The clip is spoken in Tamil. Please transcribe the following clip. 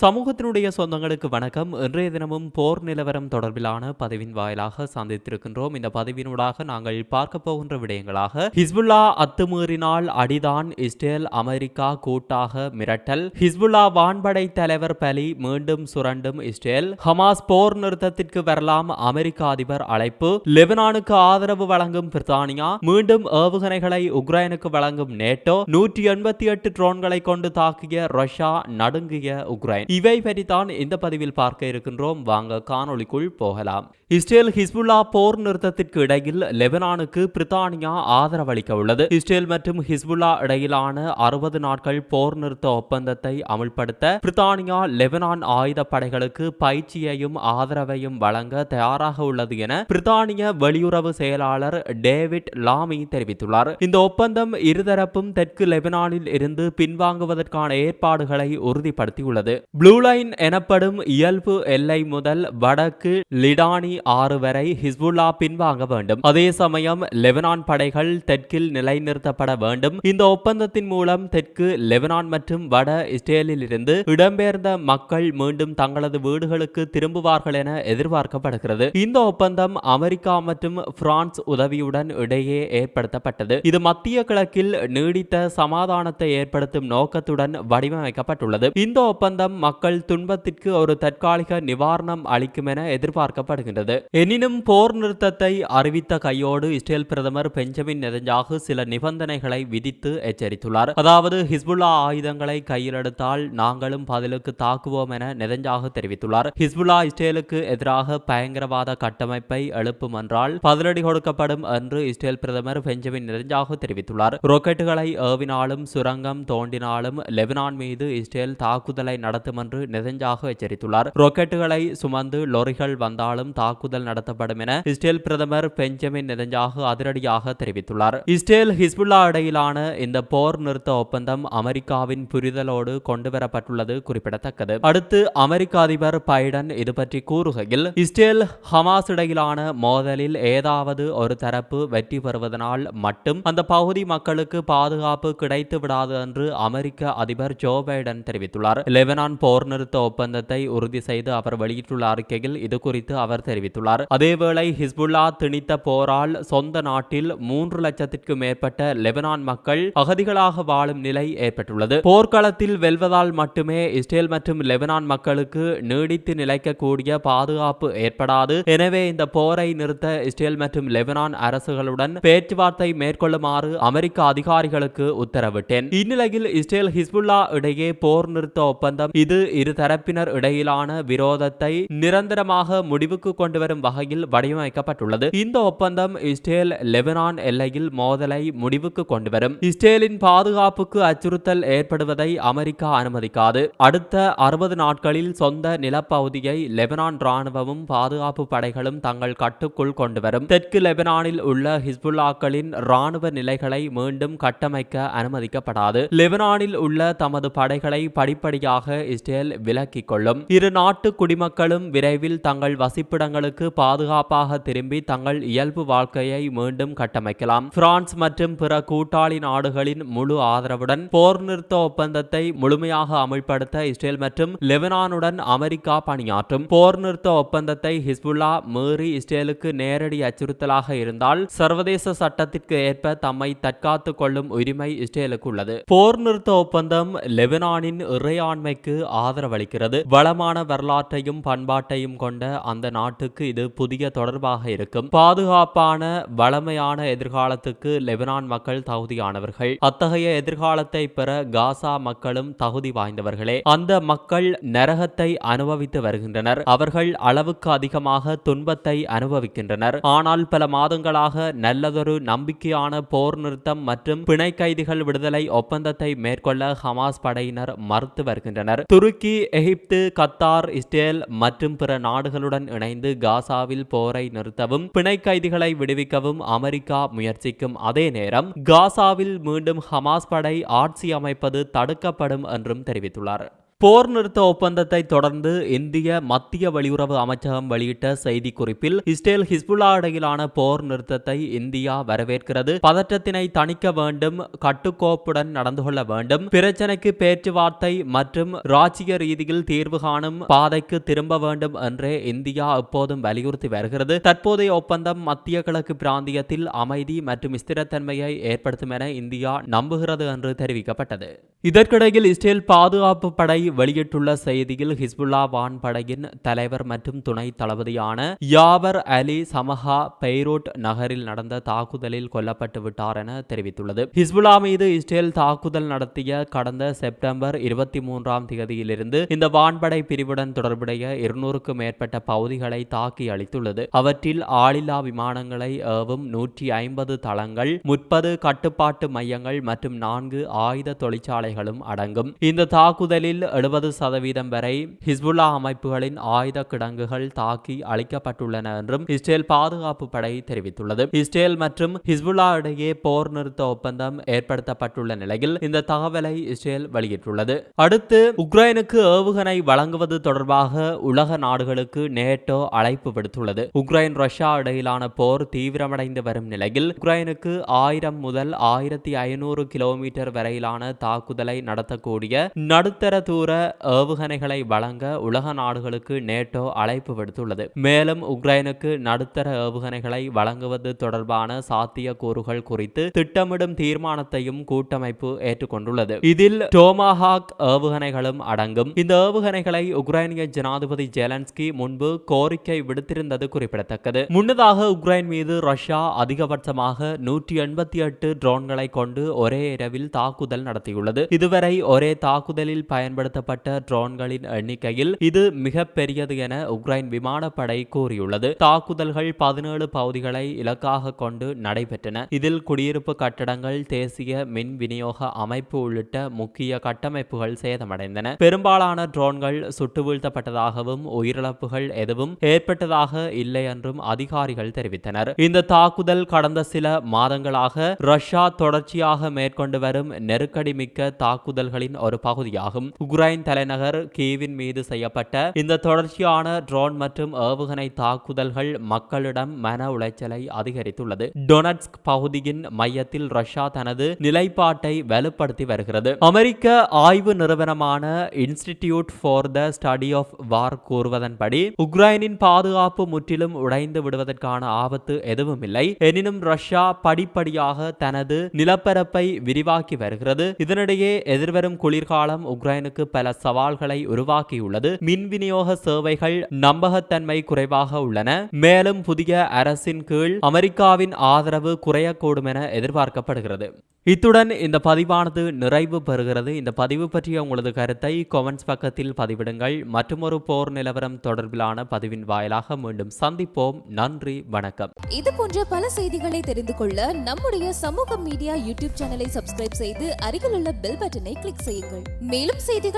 சமூகத்தினுடைய சொந்தங்களுக்கு வணக்கம். இன்றைய தினமும் போர் நிலவரம் தொடர்பிலான பதிவின் வாயிலாக சந்தித்திருக்கின்றோம். இந்த பதிவினூடாக நாங்கள் பார்க்க போகின்ற விடயங்களாக ஹிஸ்புல்லா அத்துமீறினால் அடிதான் இஸ்ரேல் அமெரிக்கா கூட்டாக மிரட்டல். ஹிஸ்புல்லா வான்படை தலைவர் பலி மீண்டும் சுரண்டும் இஸ்ரேல். ஹமாஸ் போர் நிறுத்தத்திற்கு வரலாம் அமெரிக்க அதிபர் அழைப்பு. லெபனானுக்கு ஆதரவு வழங்கும் பிரித்தானியா. மீண்டும் ஏவுகணைகளை உக்ரைனுக்கு வழங்கும் நேட்டோ. நூற்றி எண்பத்தி எட்டு ட்ரோன்களை கொண்டு தாக்கிய ரஷ்யா நடுங்கிய உக்ரைன். இவை பற்றித்தான் இந்த பதிவில் பார்க்க இருக்கின்றோம். வாங்க காணொளிக்குள் போகலாம். இஸ்ரேல் ஹிஸ்புல்லா போர் நிறுத்தத்திற்கு இடையில் லெபனானுக்கு பிரித்தானியா ஆதரவளிக்க உள்ளது. இஸ்ரேல் மற்றும் ஹிஸ்புல்லா இடையிலான அறுபது நாட்கள் போர் நிறுத்த ஒப்பந்தத்தை அமுல்படுத்த பிரித்தானியா லெபனான் ஆயுத படைகளுக்கு பயிற்சியையும் ஆதரவையும் வழங்க தயாராக உள்ளது என பிரித்தானிய வெளியுறவு செயலாளர் டேவிட் லாமி தெரிவித்துள்ளார். இந்த ஒப்பந்தம் இருதரப்பும் தெற்கு லெபனானில் இருந்து பின்வாங்குவதற்கான ஏற்பாடுகளை உறுதிப்படுத்தியுள்ளது. ப்ளூ லைன் எனப்படும் இயல்பு எல்லை முதல் வடக்கு லிடானி ஆறு வரை ஹிஸ்புல்லா பின்வாங்க வேண்டும். அதே சமயம் லெபனான் படைகள் தெற்கில் நிலைநிறுத்தப்பட வேண்டும். இந்த ஒப்பந்தத்தின் மூலம் தெற்கு லெபனான் மற்றும் வட இஸ்ரேலில் இருந்து இடம்பெயர்ந்த மக்கள் மீண்டும் தங்களது வீடுகளுக்கு திரும்புவார்கள் என எதிர்பார்க்கப்படுகிறது. இந்த ஒப்பந்தம் அமெரிக்கா மற்றும் பிரான்ஸ் உதவியுடன் இடையே ஏற்படுத்தப்பட்டது. இது மத்திய கிழக்கில் நீடித்த சமாதானத்தை ஏற்படுத்தும் நோக்கத்துடன் வடிவமைக்கப்பட்டுள்ளது. இந்த ஒப்பந்தம் மக்கள் துன்பத்திற்கு ஒரு தற்காலிக நிவாரணம் அளிக்கும் என எதிர்பார்க்கப்படுகின்றது. எனினும் போர் நிறுத்தத்தை அறிவித்த கையோடு இஸ்ரேல் பிரதமர் பெஞ்சமின் நெதஞ்சாகு சில நிபந்தனைகளை விதித்து எச்சரித்துள்ளார். அதாவது ஹிஸ்புல்லா ஆயுதங்களை கையில் எடுத்தால் நாங்களும் பதிலுக்கு தாக்குவோம் என நெதஞ்சாகு தெரிவித்துள்ளார். ஹிஸ்புல்லா இஸ்ரேலுக்கு எதிராக பயங்கரவாத கட்டமைப்பை எழுப்பும் என்றால் பதிலடி கொடுக்கப்படும் என்று இஸ்ரேல் பிரதமர் பெஞ்சமின் நெதஞ்சாகு தெரிவித்துள்ளார். ராக்கெட்டுகளை ஏவினாலும் சுரங்கம் தோண்டினாலும் லெபனான் மீது இஸ்ரேல் தாக்குதலை நடத்தும் என்று நெதஞ்சாக எச்சரித்துள்ளார். ராக்கெட்டுகளை சுமந்து லொரிகள் வந்தாலும் தாக்குதல் நடத்தப்படும் என இஸ்ரேல் பிரதமர் பெஞ்சமின் நெதஞ்சாக அதிரடியாக தெரிவித்துள்ளார். இஸ்ரேல் ஹிஸ்புல்லா இடையிலான இந்த போர் நிறுத்த ஒப்பந்தம் அமெரிக்காவின் புரிதலோடு கொண்டுவரப்பட்டுள்ளது குறிப்பிடத்தக்கது. அடுத்து அமெரிக்க அதிபர் பைடன் இது பற்றி கூறுகையில் இஸ்ரேல் ஹமாஸ் இடையிலான மோதலில் ஏதாவது ஒரு தரப்பு வெற்றி பெறுவதனால் மட்டும் அந்த பகுதி மக்களுக்கு பாதுகாப்பு கிடைத்து விடாது என்று அமெரிக்க அதிபர் ஜோ பைடன் தெரிவித்துள்ளார். லெபனான் போர்நிறுத்த ஒப்பந்தத்தை உறுதி செய்து அவர் வெளியிட்டுள்ள அறிக்கையில் இது குறித்து அவர் தெரிவித்துள்ளார். அதேவேளை ஹிஸ்புல்லா திணித்த போரால் சொந்த நாட்டில் மூன்று லட்சத்திற்கு மேற்பட்ட லெபனான் மக்கள் அகதிகளாக வாழும் நிலை ஏற்பட்டுள்ளது. போர்க்களத்தில் வெல்வதால் மட்டுமே இஸ்ரேல் மற்றும் லெபனான் மக்களுக்கு நீடித்து நிலைக்கக்கூடிய பாதுகாப்பு ஏற்படாது. எனவே இந்த போரை நிறுத்த இஸ்ரேல் மற்றும் லெபனான் அரசுகளுடன் பேச்சுவார்த்தை மேற்கொள்ளுமாறு அமெரிக்க அதிகாரிகளுக்கு உத்தரவிட்டேன். இந்நிலையில் இஸ்ரேல் ஹிஸ்புல்லா இடையே போர் நிறுத்த ஒப்பந்தம் இது இருதரப்பினர் இடையிலான விரோதத்தை நிரந்தரமாக முடிவுக்கு கொண்டு வரும் வகையில் வடிவமைக்கப்பட்டுள்ளது. இந்த ஒப்பந்தம் இஸ்ரேல் லெபனான் எல்லையில் மோதலை முடிவுக்கு கொண்டு வரும் இஸ்ரேலின் பாதுகாப்புக்கு அச்சுறுத்தல் ஏற்படுவதை அமெரிக்கா அனுமதிக்காது. அடுத்த அறுபது நாட்களில் சொந்த நிலப்பகுதியை லெபனான் ராணுவமும் பாதுகாப்பு படைகளும் தங்கள் கட்டுக்குள் கொண்டு வரும் தெற்கு லெபனானில் உள்ள ஹிஸ்புல்லாக்களின் ராணுவ நிலைகளை மீண்டும் கட்டமைக்க அனுமதிக்கப்படாது. லெபனானில் உள்ள தமது படைகளை படிப்படியாக இஸ்ரேல் விலக்கிக் கொள்ளும் இரு நாட்டு குடிமக்களும் விரைவில் தங்கள் வசிப்பிடங்களுக்கு பாதுகாப்பாக திரும்பி தங்கள் இயல்பு வாழ்க்கையை மீண்டும் கட்டமைக்கலாம். பிரான்ஸ் மற்றும் பிற கூட்டாளி நாடுகளின் முழு ஆதரவுடன் போர் நிறுத்த ஒப்பந்தத்தை முழுமையாக அமல்படுத்த இஸ்ரேல் மற்றும் லெபனானுடன் அமெரிக்கா பணியாற்றும். போர் நிறுத்த ஒப்பந்தத்தை ஹிஸ்புல்லா மீறி இஸ்ரேலுக்கு நேரடி அச்சுறுத்தலாக இருந்தால் சர்வதேச சட்டத்திற்கு ஏற்ப தம்மை தற்காத்துக் கொள்ளும் உரிமை இஸ்ரேலுக்கு உள்ளது போர் நிறுத்த ஒப்பந்தம் லெபனானின் இறையாண்மைக்கு ஆதரவளிக்கிறது. வளமான வரலாற்றையும் பண்பாட்டையும் கொண்ட அந்த நாட்டுக்கு இது புதிய தொடர்பாக இருக்கும். பாதுகாப்பான வளமையான எதிர்காலத்துக்கு லெபனான் மக்கள் தகுதியானவர்கள். அத்தகைய எதிர்காலத்தை பெற காசா மக்களும் தகுதி வாய்ந்தவர்களே. அந்த மக்கள் நரகத்தை அனுபவித்து வருகின்றனர். அவர்கள் அளவுக்கு அதிகமாக துன்பத்தை அனுபவிக்கின்றனர். ஆனால் பல மாதங்களாக நல்லதொரு நம்பிக்கையான போர் நிறுத்தம் மற்றும் பிணை கைதிகள் விடுதலை ஒப்பந்தத்தை மேற்கொள்ள ஹமாஸ் படையினர் மறுத்து வருகின்றனர். துருக்கி எகிப்து கத்தார் இஸ்ரேல் மற்றும் பிற நாடுகளுடன் இணைந்து காசாவில் போரை நிறுத்தவும் பிணை கைதிகளை விடுவிக்கவும் அமெரிக்கா முயற்சிக்கும் அதே நேரம் காசாவில் மீண்டும் ஹமாஸ் படை ஆட்சி அமைப்பது தடுக்கப்படும் என்றும் தெரிவித்துள்ளார். போர் நிறுத்த ஒப்பந்தத்தை தொடர்ந்து இந்திய மத்திய வெளியுறவு அமைச்சகம் வெளியிட்ட செய்திக்குறிப்பில் இஸ்ரேல் ஹிஸ்புல்லா இடையிலான போர் நிறுத்தத்தை இந்தியா வரவேற்கிறது. பதற்றத்தினை தணிக்க வேண்டும் கட்டுக்கோப்புடன் நடந்து கொள்ள வேண்டும் பிரச்சனைக்கு பேச்சுவார்த்தை மற்றும் ராஜ்ய ரீதியில் தீர்வு காணும் பாதைக்கு திரும்ப வேண்டும் என்றே இந்தியா எப்போதும் வலியுறுத்தி வருகிறது. தற்போதைய ஒப்பந்தம் மத்திய கிழக்கு பிராந்தியத்தில் அமைதி மற்றும் ஸ்திரத்தன்மையை ஏற்படுத்தும் என இந்தியா நம்புகிறது என்று தெரிவிக்கப்பட்டது. இதற்கிடையில் இஸ்ரேல் பாதுகாப்பு படை வெளியிட்டுள்ள செய்தியில் ஹிஸ்புல்லா வான்படையின் தலைவர் மற்றும் துணை தளபதியான யாவர் அலி சமஹா பெய்ரோட் நகரில் நடந்த தாக்குதலில் கொல்லப்பட்டு விட்டார் என தெரிவித்துள்ளது. ஹிஸ்புல்லா மீது இஸ்ரேல் தாக்குதல் நடத்திய கடந்த செப்டம்பர் இருபத்தி மூன்றாம் தேதியிலிருந்து இந்த வான்படை பிரிவுடன் தொடர்புடைய இருநூறுக்கும் மேற்பட்ட பகுதிகளை தாக்கி அளித்துள்ளது அவற்றில் ஆளில்லா விமானங்களை ஏவும் நூற்றி ஐம்பது தளங்கள் முப்பது கட்டுப்பாட்டு மையங்கள் மற்றும் நான்கு ஆயுத தொழிற்சாலைகளும் அடங்கும். இந்த தாக்குதலில் எழுபது சதவீதம் வரை ஹிஸ்புல்லா அமைப்புகளின் ஆயுத கிடங்குகள் தாக்கி அளிக்கப்பட்டுள்ளன என்றும் இஸ்ரேல் பாதுகாப்பு படை தெரிவித்துள்ளது. இஸ்ரேல் மற்றும் ஹிஸ்புல்லா இடையே போர் நிறுத்த ஒப்பந்தம் ஏற்படுத்தப்பட்டுள்ள நிலையில் இந்த தகவலை இஸ்ரேல் வெளியிட்டுள்ளது. அடுத்து உக்ரைனுக்கு ஏவுகணை வழங்குவது தொடர்பாக உலக நாடுகளுக்கு நேட்டோ அழைப்பு விடுத்துள்ளது. உக்ரைன் ரஷ்யா இடையிலான போர் தீவிரமடைந்து வரும் நிலையில் உக்ரைனுக்கு ஆயிரம் முதல் ஆயிரத்தி ஐநூறு கிலோமீட்டர் வரையிலான தாக்குதலை நடத்தக்கூடிய நடுத்தர தூர ஏவுகணைகளை வழங்க உலக நாடுகளுக்கு நேட்டோ அழைப்பு விடுத்துள்ளது. மேலும் உக்ரைனுக்கு நடுத்தர ஏவுகணைகளை வழங்குவது தொடர்பான சாத்திய கூறுகள் குறித்து திட்டமிடும் தீர்மானத்தையும் கூட்டமைப்பு ஏற்றுக்கொண்டுள்ளது. இதில் டோமாஹாக் ஏவுகணைகளும் அடங்கும். இந்த ஏவுகணைகளை உக்ரைனிய ஜனாதிபதி ஜெலன்ஸ்கி முன்பு கோரிக்கை விடுத்திருந்தது குறிப்பிடத்தக்கது. முன்னதாக உக்ரைன் மீது ரஷ்யா அதிகபட்சமாக நூற்றி எண்பத்தி எட்டு ட்ரோன்களை கொண்டு ஒரே இரவில் தாக்குதல் நடத்தியுள்ளது. இதுவரை ஒரே தாக்குதலில் பயன்படுத்த பயன்படுத்தப்பட்ட ட்ரோன்களின் எண்ணிக்கையில் இது மிக பெரியது என உக்ரைன் விமானப்படை கூறியுள்ளது. தாக்குதல்கள் பதினேழு பகுதிகளை இலக்காக கொண்டு நடைபெற்றன. இதில் குடியிருப்பு கட்டடங்கள் தேசிய மின் விநியோக அமைப்பு உள்ளிட்ட முக்கிய கட்டமைப்புகள் சேதமடைந்தன. பெரும்பாலான ட்ரோன்கள் சுட்டு வீழ்த்தப்பட்டதாகவும் உயிரிழப்புகள் எதுவும் ஏற்பட்டதாக இல்லை என்றும் அதிகாரிகள் தெரிவித்தனர். இந்த தாக்குதல் கடந்த சில மாதங்களாக ரஷ்யா தொடர்ச்சியாக மேற்கொண்டு வரும் நெருக்கடி மிக்க தாக்குதல்களின் ஒரு பகுதியாகும். உக்ரைன் உக்ரைன் தலைநகர் கீவின் மீது செய்யப்பட்ட இந்த தொடர்ச்சியான ட்ரோன் மற்றும் ஏவுகணை தாக்குதல்கள் மக்களிடம் மன உளைச்சலை அதிகரித்துள்ளது. டொனட்ஸ்க் பகுதியின் மையத்தில் ரஷ்யா தனது நிலைப்பாட்டை வலுப்படுத்தி வருகிறது. அமெரிக்க ஆய்வு நிறுவனமான institute for the study of war கூறுவதன்படி உக்ரைனின் பாதுகாப்பு முற்றிலும் உடைந்து விடுவதற்கான ஆபத்து எதுவும் இல்லை எனினும் ரஷ்யா படிப்படியாக தனது நிலப்பரப்பை விரிவாக்கி வருகிறது. இதனிடையே எதிர்வரும் குளிர்காலம் உக்ரைனுக்கு பல சவால்களை உருவாக்கியுள்ளது. மின் விநியோக சேவைகள் நம்பகத்தன்மை குறைவாக உள்ளன. மேலும் புதிய அரசின் கீழ் அமெரிக்காவின் ஆதரவு குறையக்கூடும் என எதிர்பார்க்கப்படுகிறது. இத்துடன் இந்த பதிவானது நிறைவு பெறுகிறது. இந்த பதிவு பற்றிய உங்களது கருத்தை கொமெண்ட்ஸ் பக்கத்தில் பதிவிடுங்கள். மற்றொரு போர் நிலவரம் தொடர்பிலான பதிவின் வாயிலாக மீண்டும் சந்திப்போம். நன்றி வணக்கம். இது போன்ற பல செய்திகளை தெரிந்து கொள்ள நம்முடைய சமூக மீடியா யூடியூப் சேனலை சப்ஸ்கிரைப் செய்து அருகிலுள்ள பெல் பட்டனை கிளிக் செய்யுங்கள். மேலும் செய்திகள்